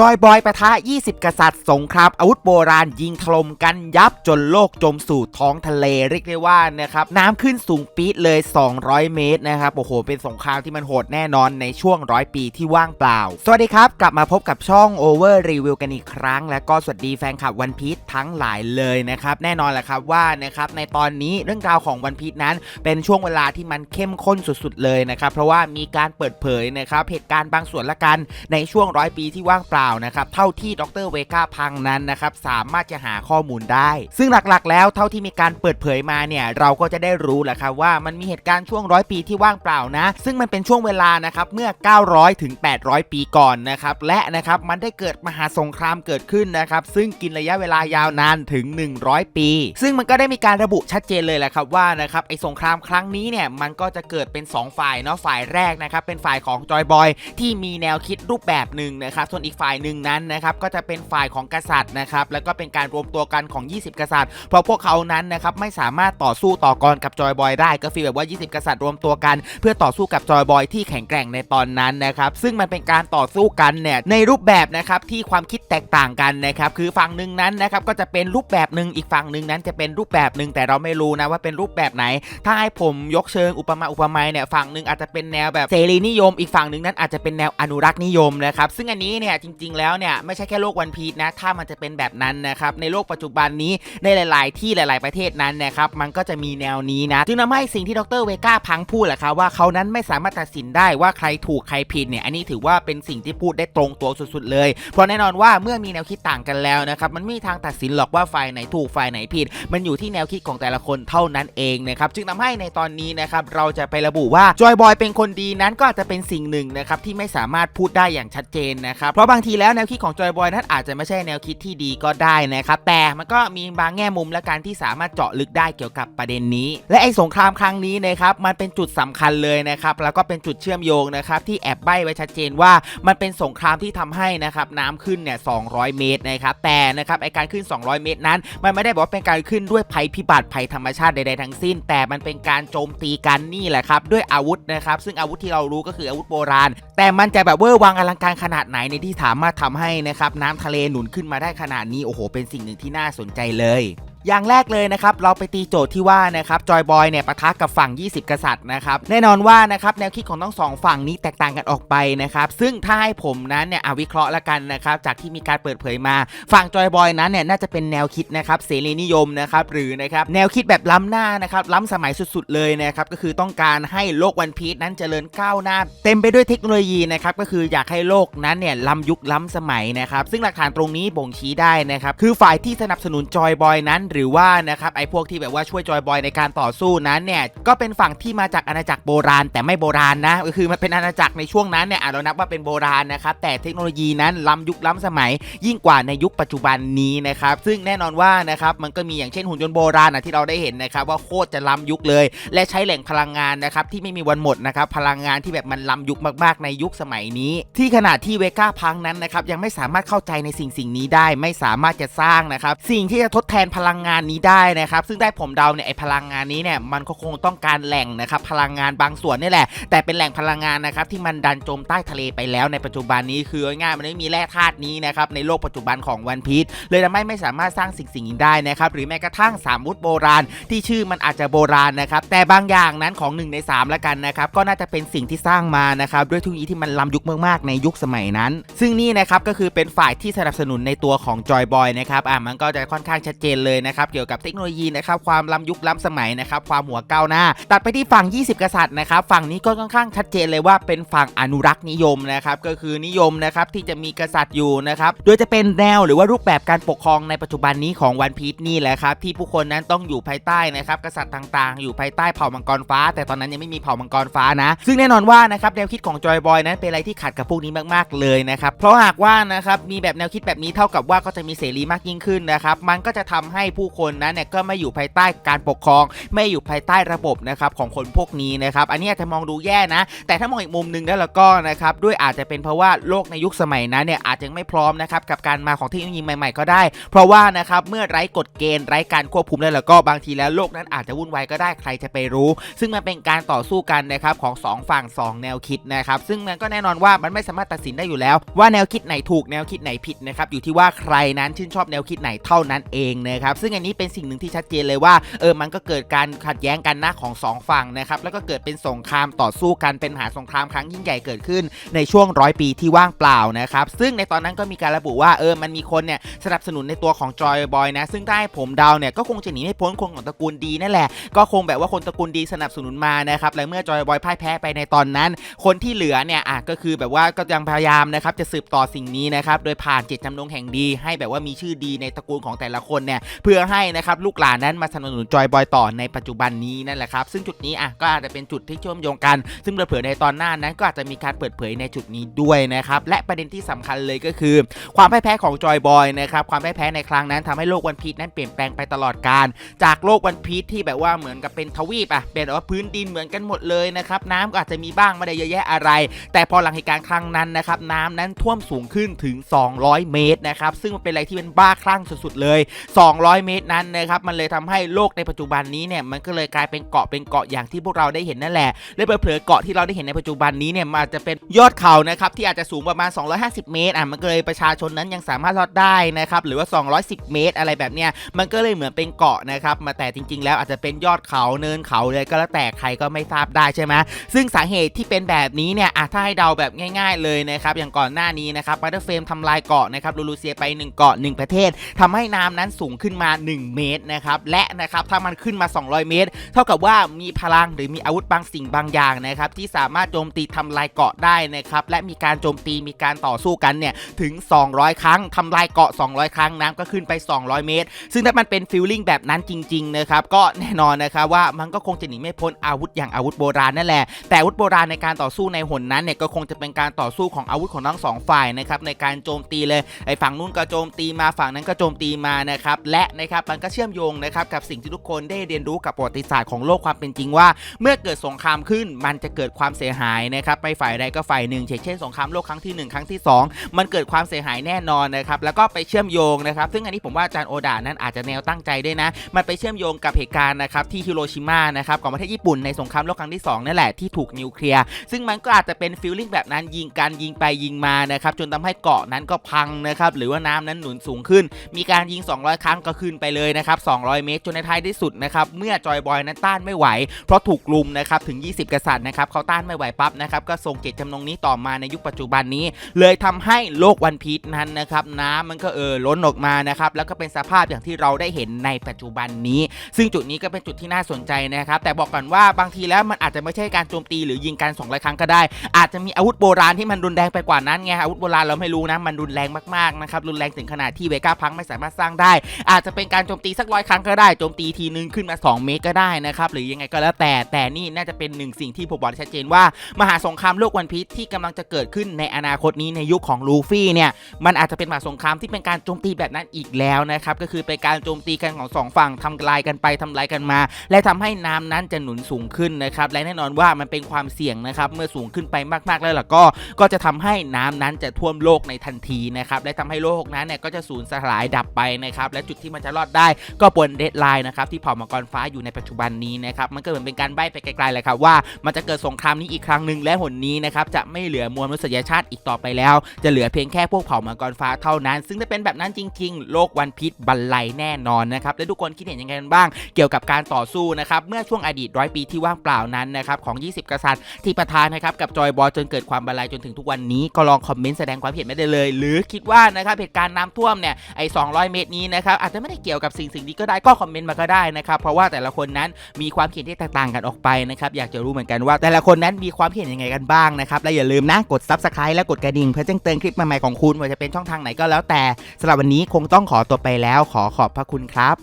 จอยบอยปะทะ 20 กษัตริย์สงครามอาวุธโบราณยิงถล่มกันยับจนโลกจมสู่ท้องทะเลเรียกได้ว่านะครับน้ำขึ้นสูงปี๊ดเลย 200 เมตรนะครับโอ้โห เป็นสงครามที่มันโหดแน่นอนในช่วงร้อยปีที่ว่างเปล่า สวัสดีครับ กลับมาพบกับช่อง Over Review กันอีกครั้ง และก็สวัสดีแฟนคลับวันพี e ทั้งหลายเลยนะครับแน่นอนแหละครับว่านะครับในตอนนี้เรื่องราวของวันพี e นั้น เป็นช่วงเวลาที่มันเข้มข้นสุดๆเลยนะครับเพราะว่ามีการเปิดเผยนะครับเหตุการณ์บางส่วนละกันในช่วงร้อยปีที่ว่างเปล่านะครับเท่าที่ดรเวก้าพังนั้นนะครับสามารถจะหาข้อมูลได้ ซึ่งหลักๆ แล้วเท่าที่มีการเปิดเผยมาเนี่ยเราก็จะได้รู้แหละครับว่ามันมีเหตุการณ์ช่วงร้อยปีที่ว่างเปล่านะ ซึ่งมันเป็นช่วงเวลานะครับเมื่อ 900ถึง800 ปีก่อนนะครับและนะครับมันได้เกิดมหาสงครามเกิดขึ้นนะครับซึ่งกินระยะเวลายาวนานถึง 100 ปี ซึ่งมันก็ได้มีการระบุชัดเจนเลยแหละครับว่านะครับไอสงครามครั้งนี้เนี่ยมันก็จะเกิดเป็น 2 ฝ่ายเนาะฝ่ายแรกนะครับเป็นฝ่ายของจอยบอยที่มีแนวคิดรูปแบบหนึ่งนะครับส่วนอีกฝ่ายหนึ่งนั้นนะครับก็จะเป็นฝ่ายของกษัตริย์นะครับแล้วก็เป็นการรวมตัวกันของ 20 กษัตริย์ เพราะพวกเขานั้นนะครับไม่สามารถต่อสู้ต่อกรกับจอยบอยได้ก็ฟีลแบบว่า 20 กษัตริย์รวมตัวกัน เพื่อต่อสู้กับจอยบอยที่แข็งแกร่งในตอนนั้นนะครับซึ่งมันเป็นการต่อสู้กันเนี่ยในรูปแบบนะครับที่ความคิดแตกต่างกันนะครับคือฝั่งหนึ่งนั้นนะครับก็จะเป็นรูปแบบหนึ่งอีกฝั่งหนึ่งนั้นจะเป็นรูปแบบหนึ่งแต่เราไม่รู้นะว่าเป็นรูปแบบไหน ถ้าให้ผมยกเชิงอุปมาอุปไมยเนี่ยฝั่งหนึ่งอาจจะเป็นแนวแบบเสรีนิยม อีกฝั่งหนึ่งนั้นอาจจะเป็นแนวอนุรักษ์นิยมนะครับซึ่งอันนี้เนี่ยจริง ๆ แล้วเนี่ยไม่ใช่แค่โลกวันพีชนะ ถ้ามันจะเป็นแบบนั้นนะครับในโลกปัจจุบันนี้ในหลาย ๆ ที่หลาย ๆ ประเทศนั้นนะครับมันก็จะมีแนวนี้นะจึงทำให้สิ่งที่ดรเวก้าพังพูดแหละครับว่าเขานั้นไม่สามารถตัดสินได้ว่าใครถูกใครผิดเนี่ยอันนี้ถือว่าเป็นสิ่งที่พูดได้ตรงตัวสุด ๆ เลย เพราะแน่นอนว่าเมื่อมีแนวคิดต่างกันแล้วนะครับมันไม่มีทางตัดสินหรอกว่าฝ่ายไหนถูกฝ่ายไหนผิด มันอยู่ที่แนวคิดของแต่ละคนเท่านั้นเองนะครับจึงทำให้ในตอนนี้นะครับเราจะไประบุว่าจอยบอยเป็นคนดีนั้นก็อาจจะเป็นสิ่งหนึ่งนะครับที่ไม่สามารถพูดได้อย่างชัดเจนนะครับเพราะบางทีแล้วแนวคิดของจอยบอยนั้นอาจจะไม่ใช่แนวคิดที่ดีก็ได้นะครับแต่มันก็มีบางแง่มุมและการที่สามารถเจาะลึกได้เกี่ยวกับประเด็นนี้ และไอ้สงครามครั้งนี้นะครับมันเป็นจุดสำคัญเลยนะครับแล้วก็เป็นจุดเชื่อมโยงนะครับที่แอบใบ้ไว้ชัดเจนว่ามันเป็นสงครามที่ทำให้นะครับน้ำขึ้นเนี่ย200 เมตรนะครับแต่นะครับไอการขึ้น 200 เมตรนั้น มันไม่ได้บอกว่าเป็นการขึ้นด้วยภัยพิบัติภัยธรรมชาติใดๆทั้งสิ้น แต่มันเป็นการโจมตีกันนี่แหละครับด้วยอาวุธนะครับซึ่งอาวุธที่เรารู้ก็คืออาวุธโบราณ แต่มันจะแบบเวอร์วังอลังการขนาดไหนในที่สามารถทำให้นะครับน้ำทะเลหนุนขึ้นมาได้ขนาดนี้โอ้โหเป็นสิ่งหนึ่งที่น่าสนใจเลยอย่างแรกเลยนะครับเราไปตีโจทย์ที่ว่านะครับจอยบอยเนี่ยปะทะกับฝั่ง 20 กษัตริย์นะครับแน่นอนว่านะครับแนวคิดของทั้งสองฝั่งนี้แตกต่างกันออกไปนะครับซึ่งถ้าให้ผมนั้นเนี่ยวิเคราะห์ละกันนะครับจากที่มีการเปิดเผยมา ฝั่งจอยบอยนั้นเนี่ยน่าจะเป็นแนวคิดนะครับเสรีนิยมนะครับหรือนะครับแนวคิดแบบล้ำหน้านะครับล้ำสมัยสุดๆเลยนะครับก็คือต้องการให้โลกวันพีชนั้นเจริญก้าวหน้า เต็มไปด้วยเทคโนโลยีนะครับก็คืออยากให้โลกนั้นเนี่ยล้ำยุคล้ำสมัยนะครับซึ่งหลักฐานตรงนี้บ่งชี้ได้นะครับคือฝ่ายที่สนับสนุนจอยบอยนั้นหรือว่านะครับไอ้พวกที่แบบว่าช่วยจอยบอยในการต่อสู้นั้นเนี่ยก็เป็นฝั่งที่มาจากอาณาจักรโบราณ แต่ไม่โบราณนะก็คือมันเป็นอาณาจักรในช่วงนั้นเนี่ยเรานับว่าเป็นโบราณนะครับแต่เทคโนโลยีนั้นล้ำยุคล้ำสมัย ยิ่งกว่าในยุคปัจจุบันนี้นะครับซึ่งแน่นอนว่านะครับมันก็มีอย่างเช่นหุ่นยนต์โบราณนะที่เราได้เห็นนะครับว่าโคตรจะล้ำยุคเลย และใช้แหล่งพลังงานนะครับที่ไม่มีวันหมดนะครับพลังงานที่แบบมันล้ำยุคมากๆ ในยุคสมัยนี้ ที่ขณะที่เวก้าพังนั้นนะครับยังไม่สามารถเข้าใจในสิ่งสิ่งนี้ได้ ไม่สามารถจะสร้างนะครับสิ่งที่จะทดแทนพลังงงานนี้ได้นะครับ ซึ่งได้ผมเดาเนี่ยไอพลังงานนี้เนี่ยมันก็คงต้องการแหล่งนะครับพลังงานบางส่วนนี่แหละ แต่เป็นแหล่งพลังงานนะครับที่มันดันจมใต้ทะเลไปแล้วในปัจจุบันนี้คือง่ายมันไม่มีแร่ธาตุนี้นะครับในโลกปัจจุบันของวันพีชเลยทำให้ไม่สามารถสร้างสิ่งสิ่งนี้ได้นะครับหรือแม้กระทั่งสามวุธโบราณ ที่ชื่อมันอาจจะโบราณนะครับแต่บางอย่างนั้นของ1ใน3ละกันนะครับก็น่าจะเป็นสิ่งที่สร้างมานะครับด้วยทคโนโลยีที่มันล้ำยุคมากๆในยุคสมัยนั้น ซึ่งนี่นะครับก็คือเป็นฝ่ายที่สนับสนุนในตัวของจอยบอยนะครับอะมันก็จะค่อนข้างชัดเจนเลยนะครับเกี่ยวกับเทคโนโลยีนะครับความล้ำยุคล้ำสมัยนะครับความหัวก้าวหน้า ตัดไปที่ฝั่ง 20 กษัตริย์นะครับฝั่งนี้ก็ค่อนข้างชัดเจนเลยว่าเป็นฝั่งอนุรักษ์นิยมนะครับก็คือนิยมนะครับที่จะมีกษัตริย์อยู่นะครับโดยจะเป็นแนวหรือว่ารูปแบบการปกครองในปัจจุบันนี้ของวันพีชนี่แหละครับที่ผู้คนนั้นต้องอยู่ภายใต้นะครับกษัตริย์ต่างๆ อยู่ภายใต้เผ่ามังกรฟ้า แต่ตอนนั้นยังไม่มีเผ่ามังกรฟ้านะซึ่งแน่นอนว่านะครับแนวคิดของจอยบอยนั้นเป็นอะไรที่ขัดกับพวกนี้มากๆเลยนะครับเพราะหากว่านะครับมีแบบแนวคิดแบบนี้เท่ากับว่าก็จะมีเสรีมากยิ่งขึ้นนะครับมันก็จะทำให้ผู้คนนั้นเนี่ยก็ไม่อยู่ภายใต้การปกครอง ไม่อยู่ภายใต้ระบบนะครับของคนพวกนี้นะครับ อันนี้อาจจะมองดูแย่นะ แต่ถ้ามองอีกมุมหนึ่งแล้วก็นะครับด้วยอาจจะเป็นเพราะว่าโลกในยุคสมัยนั้นเนี่ยอาจจะไม่พร้อมนะครับกับการมาของเทคโนโลยีใหม่ๆก็ได้ เพราะว่านะครับเมื่อไร้กฎเกณฑ์ไร้การควบคุมแล้วก็บางทีแล้วโลกนั้นอาจจะวุ่นวายก็ได้ใครจะไปรู้ ซึ่งมันเป็นการต่อสู้กันนะครับของสองฝั่งสองแนวคิดนะครับซึ่งมันก็แน่นอนว่ามันไม่สามารถตัดสินได้อยู่แล้ว ว่าแนวคิดไหนถูกแนวคิดไหนผิดนะครับอยู่ที่ว่าใครนั้นชื่นชอบแนวคิดไหนเท่านั้นเองนะครับซึ่งอันนี้เป็นสิ่งหนึ่งที่ชัดเจนเลยว่าเออมันก็เกิดการขัดแย้งกันนะของสองฝั่งนะครับแล้วก็เกิดเป็นสงครามต่อสู้กันเป็นหาสงครามครั้งยิ่งใหญ่เกิดขึ้นในช่วงร้อยปีที่ว่างเปล่านะครับซึ่งในตอนนั้นก็มีการระบุว่าเออมันมีคนเนี่ยสนับสนุนในตัวของจอยบอยนะซึ่งถ้าให้ผมดาวเนี่ยก็คงจะหนีไม่พ้นคนของตระกูลดีนั่นแหละก็คงแบบว่าคนตระกูลดีสนับสนุนมานะครับและเมื่อจอยบอยพ่ายแพ้ไปในตอนนั้น คนที่เหลือเนี่ยอะก็คือแบบว่าก็ยังพยายามนะครับจะสืบต่อสิ่งนี้นะครับโดยผ่านเจตจำนงแห่งดี ให้แบบว่ามีชื่อดีในตระกูลของแต่ละคนเนี่ยเพื่อให้นะครับลูกหลานนั้นมาสนับสนุนจอยบอยต่อในปัจจุบันนี้นั่นแหละครับซึ่งจุดนี้อะก็อาจจะเป็นจุดที่เชื่อมโยงกัน ซึ่งเผยในตอนหน้านั้นก็อาจจะมีการเปิดเผยในจุดนี้ด้วยนะครับและประเด็นที่สำคัญเลยก็คือ ความพ่ายแพ้ของจอยบอยนะครับความพ่ายแพ้ในครั้งนั้นทำให้โลกวันพีชนั้นเปลี่ยนแปลงไปตลอดการ จากโลกวันพีชที่แบบว่าเหมือนกับเป็นทวีปอะเป็นแบบว่าพื้นดินเหมือนกันหมดเลยนะครับน้ำก็อาจจะมีบ้างไม่ได้เยอะแยะอะไร แต่พอหลังเหตุการณ์ครั้งนั้นนะครับน้ำนั้นท่วมสูงขึ้นถึง 200 เมตรนะครับซึ่งมันเป็นอะไรที่เป็นบ้าคลั่งสุดๆเลย 200เมตรนั้นนะครับมันเลยทำให้โลกในปัจจุบันนี้เนี่ยมันก็เลยกลายเป็นเกาะเป็นเกาะอย่างที่พวกเราได้เห็นนั่นแหละและเผลอๆเกาะที่เราได้เห็นในปัจจุบันนี้เนี่ยมันอาจจะเป็นยอดเขานะครับที่อาจจะสูงประมาณ 250 เมตรอะมันก็เลยประชาชนนั้นยังสามารถรอดได้นะครับหรือว่า 210 เมตร อะไรแบบเนี้ยมันก็เลยเหมือนเป็นเกาะนะครับมาแต่จริง ๆ แล้วอาจจะเป็นยอดเขาเนินเขาเลยก็แล้วแต่ใครก็ไม่ทราบได้ใช่ไหมซึ่งสาเหตุที่เป็นแบบนี้เนี่ยอะถ้าให้เดาแบบง่าย ๆ เลยนะครับอย่างก่อนหน้านี้นะครับบัตเตอร์เฟรมทำลายเกาะนะครับลูลูเซียไป1เกาะ1ประเทศทำให้น้ำนั้นสูงขึ้นมา1 เมตรนะครับและนะครับถ้ามันขึ้นมา 200 เมตร เท่ากับว่ามีพลังหรือมีอาวุธบางสิ่งบางอย่างนะครับที่สามารถโจมตีทำลายเกาะได้นะครับและมีการโจมตีมีการต่อสู้กันเนี่ยถึง 200 ครั้งทำลายเกาะ 200 ครั้งน้ำก็ขึ้นไป 200 เมตร ซึ่งถ้ามันเป็นฟิลลิ่งแบบนั้นจริงๆนะครับก็แน่นอนนะครับว่ามันก็คงจะหนีไม่พ้นอาวุธอย่างอาวุธโบราณนั่นแหละแต่อาวุธโบราณในการต่อสู้ในหนนั้นเนี่ยก็คงจะเป็นการต่อสู้ของอาวุธของทั้งสองฝ่ายนะครับในการโจมตีเลยไอ้ฝั่งนู้นก็โจมตีมาฝั่งนั้นก็โจมตีมานะครับและนะครับมันก็เชื่อมโยงนะครับกับสิ่งที่ทุกคนได้เรียนรู้กับประวัติศาสตร์ของโลกความเป็นจริงว่า เมื่อเกิดสงครามขึ้นมันจะเกิดความเสียหายนะครับไม่ฝ่ายใดก็ฝ่ายหนึ่งเช่นสงครามโลกครั้งที่ 1 ครั้งที่ 2 มันเกิดความเสียหายแน่นอนนะครับแล้วก็ไปเชื่อมโยงนะครับซึ่งอันนี้ผมว่าอาจารย์โอดานั้นอาจจะแนวตั้งใจด้วยนะ มันไปเชื่อมโยงกับเหตุการณ์นะครับที่ฮิโรชิมานะครับของประเทศญี่ปุ่นในสงครามโลกครั้งที่2นั่นแหละที่ถูกนิวเคลียร์ซึ่งมันก็อาจจะเป็นฟีลลิ่งแบบนั้นยิงกันยิงไปยิงมานะครับจนทำให้เกาะนั้นก็พังนะครับหรือว่าน้ำนั้นหนุนสูงขึ้น มีการยิง 200 ครั้งก็ขึ้นไปเลยนะครับ 200 เมตรจนในท้ายที่สุดนะครับเมื่อจอยบอยนั้นต้านไม่ไหว เพราะถูกลุมนะครับถึง 20 กษัตริย์นะครับเขาต้านไม่ไหวปั๊บนะครับก็ส่งเจตจำนงนี้ต่อมาในยุคปัจจุบันนี้ เลยทำให้โลกวันพีชนั้นนะครับน้ำมันก็เออล้นออกมานะครับแล้วก็เป็นสภาพอย่างที่เราได้เห็นในปัจจุบันนี้ ซึ่งจุดนี้ก็เป็นจุดที่น่าสนใจนะครับแต่บอกก่อนว่าบางทีแล้วมันอาจจะไม่ใช่การโจมตีหรือยิงกัน200ครั้งก็ได้ อาจจะมีอาวุธโบราณที่มันรุนแรงไปกว่านั้นไงอาวุธโบราณเราไม่รู้นะมันรุนแรงมากๆนะครับรุนแรงถึงขนาดที่เวก้าพังไม่สามารถสร้างได้ อาจจะเป็นการโจมตีสักร้อยครั้งก็ได้โจมตีทีนึงขึ้นมา 2 เมตรก็ได้นะครับหรือยังไงก็แล้วแต่แต่นี่น่าจะเป็นหนึ่งสิ่งที่ผมบอกได้ชัดเจนว่า มหาสงครามโลกวันพีชที่กำลังจะเกิดขึ้นในอนาคตนี้ในยุคของลูฟี่เนี่ยมันอาจจะเป็นมหาสงครามที่เป็นการโจมตีแบบนั้นอีกแล้วนะครับก็คือเป็นการโจมตีกันของสองฝั่งทำลายกันไปทำลายกันมา และทำให้น้ำนั้นจะหนุนสูงขึ้นนะครับและแน่นอนว่ามันเป็นความเสี่ยงนะครับเมื่อสูงขึ้นไปมากๆแล้วล่ะก็ก็จะทำให้น้ำนั้นจะท่วมโลกในทันทีนะครับและทำให้โลกนั้นเนี่ยก็จะสูญสลายดับไปนะครับและจุดที่มันจะรอดได้ ก็บนเดดไลน์นะครับที่เผ่ามังกรฟ้าอยู่ในปัจจุบันนี้นะครับมันก็เหมือนเป็นการใบ้ไปไกลๆเลยครับว่ามันจะเกิดสงครามนี้อีกครั้งหนึ่งและหนนี้นะครับจะไม่เหลือมวลมนุษยชาติอีกต่อไปแล้ว จะเหลือเพียงแค่พวกเผ่ามังกรฟ้าเท่านั้น ซึ่งถ้าเป็นแบบนั้นจริง ๆ โลกวันพิษบรรลัยแน่นอนนะครับและทุกคนคิดเห็นยังไงกันบ้าง เกี่ยวกับการต่อสู้นะครับเมื่อช่วงอดีตร้อยปีที่ว่างเปล่านั้นนะครับของ 20 กษัตริย์ที่ประทานนะครับกับจอยบอจนเกิดความบรรลัยจนถึงทุกวันนี้ก็ลองคอมเมนต์แสดงความเห็นไม่ได้เลย หรือคิดว่านะครับเหตุการณ์น้ำท่วมเนี่ยไอ้200 เมตรนี้นะครับอาจจะไม่ได้เกี่ยวกับสิ่งสิ่งนี้ก็ได้ก็คอมเมนต์มาก็ได้นะครับเพราะว่าแต่ละคนนั้นมีความคิดที่แตกต่างกันออกไปนะครับอยากจะรู้เหมือนกันว่า แต่ละคนนั้นมีความเห็นยังไงกันบ้างนะครับและอย่าลืมนะกด s u b สไครต์และกดกระดิ่งเพื่อแจ้งเตือนคลิปใหม่ๆของคุณว่าจะเป็นช่องทางไหนก็แล้วแต่สำหรับวันนี้คงต้องขอตัวไปแล้วขอขอบพระคุณครับ